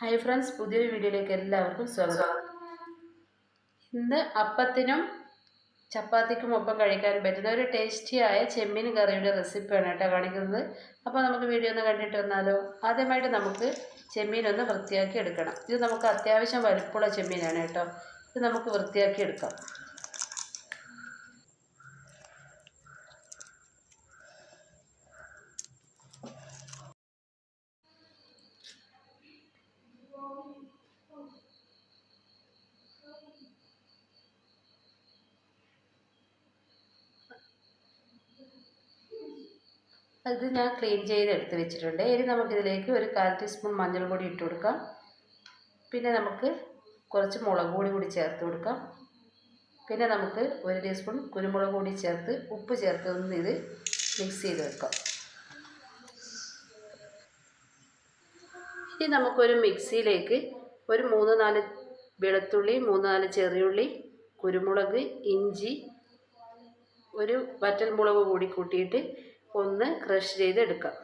Hi friends പുതിയൊരു വീഡിയോയിലേക്ക് എല്ലാവർക്കും സ്വാഗതം. ഇന്ന് അപ്പത്തിനും ചപ്പാത്തിക്കും ഒപ്പം കഴിക്കാൻ പറ്റുന്ന ഒരു ടേസ്റ്റിയായ ചെമ്മീൻ കറിയുടെ റെസിപ്പിയാണ് കേട്ടോ കാണിക്കുന്നത്. അപ്പോൾ നമുക്ക് വീഡിയോ ഒന്ന് കണ്ടിട്ട് വന്നാലോ? ആദ്യമായിട്ട് നമുക്ക് ചെമ്മീൻ ഒന്ന് വൃത്തിയാക്കി എടുക്കണം. ഇത് നമുക്ക് അത്യാവശ്യം വലുപ്പമുള്ള ചെമ്മീനാണ് കേട്ടോ. ഇത് നമുക്ക് വൃത്തിയാക്കി എടുക്കാം. അത് ഞാൻ ക്ലീൻ ചെയ്ത് എടുത്ത് വെച്ചിട്ടുണ്ട്. ഇനി നമുക്കിതിലേക്ക് ഒരു കാൽ ടീസ്പൂൺ മഞ്ഞൾപ്പൊടി പൊടി ഇട്ട് കൊടുക്കാം. പിന്നെ നമുക്ക് കുറച്ച് മുളക് പൊടി കൂടി ചേർത്ത് കൊടുക്കാം. പിന്നെ നമുക്ക് ഒരു ടീസ്പൂൺ കുരുമുളക് പൊടി ചേർത്ത് ഉപ്പ് ചേർത്ത് ഒന്ന് ഇത് മിക്സ് ചെയ്ത് വെക്കാം. ഇനി നമുക്കൊരു മിക്സിയിലേക്ക് ഒരു മൂന്ന് നാല് വെളുത്തുള്ളി മൂന്ന് നാല് ചെറിയുള്ളി കുരുമുളക് ഇഞ്ചി ഒരു വറ്റൽ മുളക് കൂടി കൂട്ടിയിട്ട് ഒന്ന് ക്രഷ് ചെയ്ത് എടുക്കാം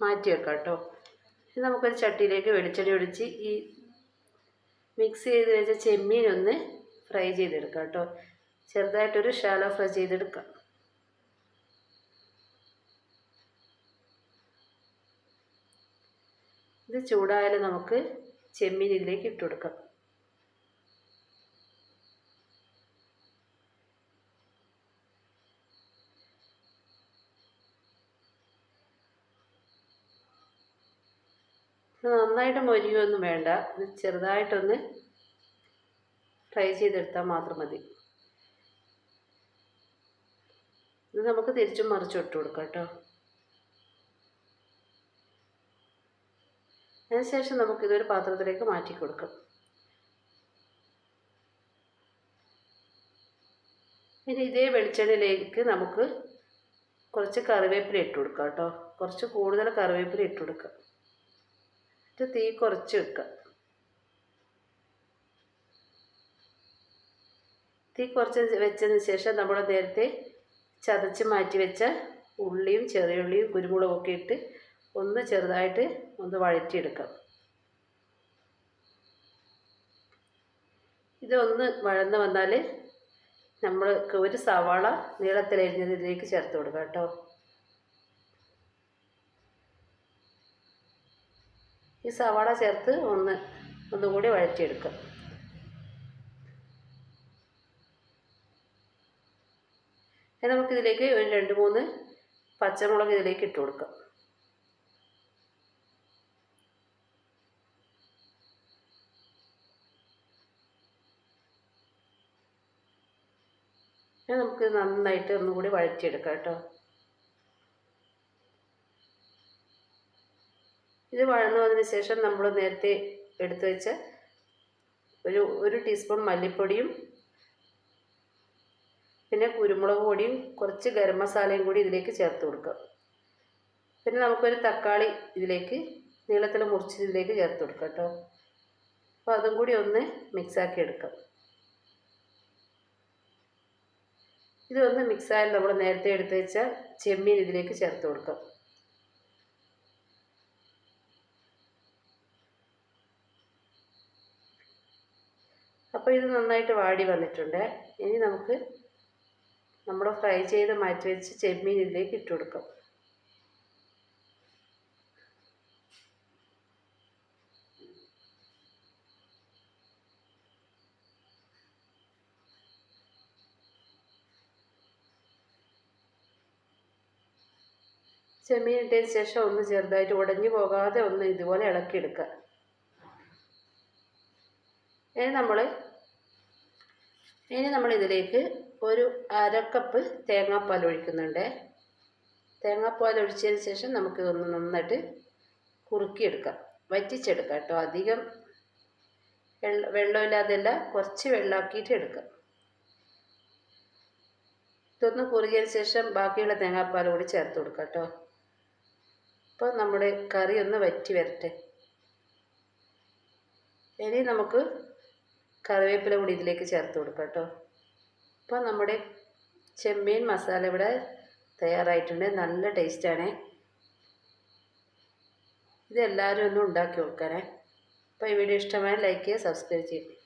മാറ്റി വെക്കാം കേട്ടോ. ഇനി നമുക്കൊരു ചട്ടിയിലേക്ക് വെളിച്ചെണ്ണ ഒഴിച്ച് ഈ മിക്സ് ചെയ്ത് വെച്ച ചെമ്മീൻ ഒന്ന് ഫ്രൈ ചെയ്തെടുക്കാം കേട്ടോ. ചെറുതായിട്ടൊരു ഷാലോ ഫ്രൈ ചെയ്തെടുക്കാം. ഇത് ചൂടായാലും നമുക്ക് ചെമ്മീനിലേക്ക് ഇട്ടുകൊടുക്കാം. ഇട്ട് കൊടുക്കാം നന്നായിട്ട് മൊരിയൊന്നും വേണ്ട. ഇത് ചെറുതായിട്ടൊന്ന് ഫ്രൈ ചെയ്തെടുത്താൽ മാത്രം മതി. ഇത് നമുക്ക് തിരിച്ചും മറിച്ചും ഇട്ട് കൊടുക്കാം കേട്ടോ. അതിനുശേഷം നമുക്കിതൊരു പാത്രത്തിലേക്ക് മാറ്റി കൊടുക്കാം. ഇനി ഇതേ വെളിച്ചെണ്ണയിലേക്ക് നമുക്ക് കുറച്ച് കറിവേപ്പില ഇട്ട് കൊടുക്കാം കേട്ടോ. കുറച്ച് കൂടുതൽ കറിവേപ്പില ഇട്ട് കൊടുക്കാം. എന്നിട്ട് തീ കുറച്ച് വെക്കുക തീ കുറച്ച് വെച്ചതിന് ശേഷം നമ്മൾ നേരത്തെ ചതച്ച് മാറ്റി വെച്ച ഉള്ളിയും ചെറിയുള്ളിയും കുരുമുളകും ഒക്കെ ഇട്ട് ഒന്ന് ചെറുതായിട്ട് ഒന്ന് വഴറ്റിയെടുക്കാം. ഇതൊന്ന് വഴന്ന് വന്നാൽ നമ്മൾ ഒരു സവാള നീളത്തിലരിഞ്ഞത് ഇതിലേക്ക് ചേർത്ത് കൊടുക്കാം കേട്ടോ. ഈ സവാള ചേർത്ത് ഒന്ന് ഒന്നുകൂടി വഴറ്റിയെടുക്കുക ഇനി നമുക്കിതിലേക്ക് ഒരു രണ്ട് മൂന്ന് പച്ചമുളക് ഇതിലേക്ക് ഇട്ട് കൊടുക്കാം. ഇനി നമുക്ക് നന്നായിട്ട് ഒന്നുകൂടി വഴറ്റിയെടുക്കാം കേട്ടോ. ഇത് വഴന്നു വന്നതിന് ശേഷം നമ്മൾ നേരത്തെ എടുത്തു വെച്ച ഒരു ഒരു ടീസ്പൂൺ മല്ലിപ്പൊടിയും പിന്നെ കുരുമുളക് പൊടിയും കുറച്ച് ഗരം മസാലയും കൂടി ഇതിലേക്ക് ചേർത്ത് കൊടുക്കുക. പിന്നെ നമുക്കൊരു തക്കാളി ഇതിലേക്ക് നീളത്തിൽ മുറിച്ച് ഇതിലേക്ക് ചേർത്ത് കൊടുക്കാം കേട്ടോ. അപ്പോൾ അതും കൂടി ഒന്ന് മിക്സാക്കി എടുക്കാം. ഇതൊന്ന് മിക്സായാൽ നമ്മൾ നേരത്തെ എടുത്ത് വെച്ച ചെമ്മീൻ ഇതിലേക്ക് ചേർത്ത് കൊടുക്കാം. അപ്പോൾ ഇത് നന്നായിട്ട് വാടി വന്നിട്ടുണ്ട്. ഇനി നമുക്ക് നമ്മൾ ഫ്രൈ ചെയ്ത് മാറ്റി വെച്ച് ചെമ്മീൻ ഇതിലേക്ക് ഇട്ട് കൊടുക്കാം. ചെമ്മീൻ ഇട്ടതിന് ശേഷം ഒന്ന് ചെറുതായിട്ട് ഉടഞ്ഞു പോകാതെ ഒന്ന് ഇതുപോലെ ഇളക്കിയെടുക്കുക. ഇനി നമ്മൾ ഇനി നമ്മൾ ഇതിലേക്ക് ഒരു അരക്കപ്പ് തേങ്ങാപ്പാൽ ഒഴിക്കുന്നുണ്ട്. തേങ്ങാപ്പാൽ ഒഴിച്ചതിന് ശേഷം നമുക്ക് ഒന്ന് നന്നായിട്ട് കുറുക്കിയെടുക്കാം. വറ്റിച്ചെടുക്കാം കേട്ടോ. അധികം വെള്ള വെള്ളമില്ലാതെയല്ല കുറച്ച് വെള്ളമാക്കിയിട്ട് എടുക്കാം. ഇതൊന്ന് കുറുകിയതിന് ശേഷം ബാക്കിയുള്ള തേങ്ങാപ്പാൽ കൂടി ചേർത്ത് കൊടുക്കാം കേട്ടോ. അപ്പോൾ നമ്മുടെ കറി ഒന്ന് വറ്റി വരട്ടെ. ഇനി നമുക്ക് കറിവേപ്പില കൂടി ഇതിലേക്ക് ചേർത്ത് കൊടുക്കാം കേട്ടോ. അപ്പോൾ നമ്മുടെ ചെമ്മീൻ മസാല ഇവിടെ തയ്യാറായിട്ടുണ്ട്. നല്ല ടേസ്റ്റാണ് ഇതെല്ലാവരും ഒന്ന് ഉണ്ടാക്കി കൊടുക്കാനേ അപ്പോൾ ഈ വീഡിയോ ഇഷ്ടമായ ലൈക്ക് ചെയ്യുക സബ്സ്ക്രൈബ് ചെയ്യുക.